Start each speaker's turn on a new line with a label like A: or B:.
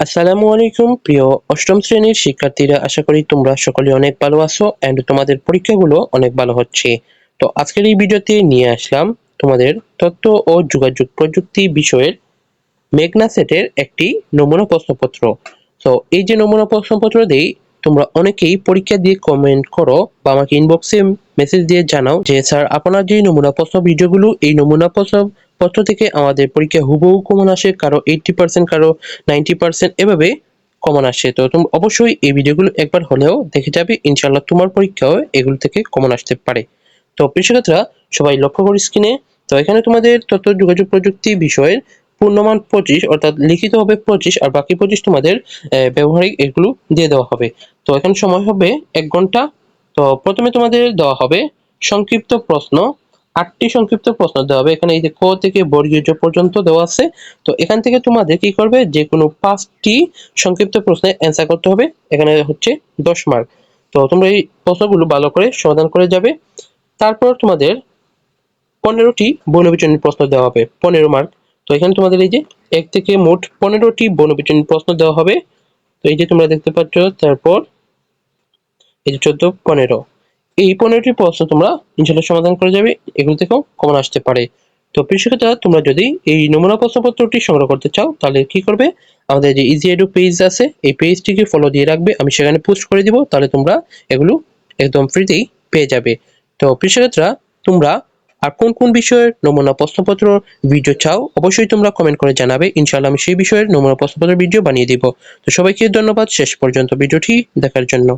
A: আসসালামু আলাইকুম, প্রিয় অষ্টম শ্রেণির শিক্ষার্থীরা, আশা করি তোমরা সকলে অনেক ভালো আছো এন্ড তোমাদের পরীক্ষাগুলো অনেক ভালো হচ্ছে। তো আজকের এই ভিডিওতে নিয়ে আসলাম তোমাদের তথ্য ও যোগাযোগ প্রযুক্তি বিষয়ের মেঘনা সেটের একটি নমুনা প্রশ্নপত্র। তো এই যে নমুনা প্রশ্নপত্র দেই তোমরা অনেকেই পরীক্ষা দিয়ে কমেন্ট করো বা আমাকে ইনবক্সে মেসেজ দিয়ে জানাও যে, স্যার, আপনার যে নমুনা প্রশ্ন ভিডিওগুলো, এই নমুনা প্রশ্ন পত্র থেকে আমাদের পরীক্ষা হুবহু কমন আসে, কারও এইটটি পার্সেন্ট কারও নাইনটি পার্সেন্ট এভাবে কমন আসে। তো তুমি, অবশ্যই এই ভিডিওগুলো একবার হলেও দেখে যাবে ইনশাল্লাহ তোমার পরীক্ষাও এগুলো থেকে কমন আসতে পারে। তো প্রিয় সবাই লক্ষ্য করি স্ক্রিনে তো এখানে তোমাদের তথ্য, যোগাযোগ প্রযুক্তি বিষয়ের পূর্ণমান পঁচিশ, অর্থাৎ লিখিত হবে পঁচিশ, আর বাকি পঁচিশ তোমাদের ব্যবহারিক এগুলো দিয়ে দেওয়া হবে। তো এখানে সময় হবে এক ঘণ্টা। তো প্রথমে তোমাদের দেওয়া হবে সংক্ষিপ্ত প্রশ্ন। আটটি সংক্ষিপ্ত প্রশ্ন দেওয়া হবে। এখানে এই যে ক থেকে বর্গীয় পর্যন্ত দেওয়া আছে। তো এখান থেকে তোমাদের কি করবে? যে কোনো পাঁচটি সংক্ষিপ্ত প্রশ্নের অ্যান্সার করতে হবে। এখানে হচ্ছে দশ মার্ক তো তোমরা এই প্রশ্নগুলো ভালো করে সমাধান করে যাবে। তারপর তোমাদের পনেরোটি বনবিচনের প্রশ্ন দেওয়া হবে। পনেরো মার্ক তো এখানে তোমাদের এই যে এক থেকে মোট পনেরোটি বনবিচনের প্রশ্ন দেওয়া হবে। তো এই যে তোমরা দেখতে পাচ্ছ, তারপর এই যে চোদ্দ, পনেরো। এই পনেরোটি প্রশ্ন তোমরা ইনশাল্লাহ সমাধান করে যাবে, এগুলো থেকেও কমন আসতে পারে। তো প্রিয় তোমরা যদি এই নমুনা প্রশ্নপত্রটি সংগ্রহ করতে চাও, তাহলে কি করবে? আমাদের যে ইজি এডু পেজ আছে, এই পেজটিকে ফলো দিয়ে রাখবে। আমি সেখানে পোস্ট করে দিব, তাহলে তোমরা এগুলো একদম ফ্রিতেই পেয়ে যাবে। তো প্রিয় তোমরা আর কোন কোন বিষয়ের নমুনা প্রশ্নপত্র ভিডিও চাও, অবশ্যই তোমরা কমেন্ট করে জানাবে। ইনশাআল্লাহ আমি সেই বিষয়ের নমুনা প্রশ্নপত্র ভিডিও বানিয়ে দিব। তো সবাইকে ধন্যবাদ। শেষ পর্যন্ত ভিডিওটি দেখার জন্য।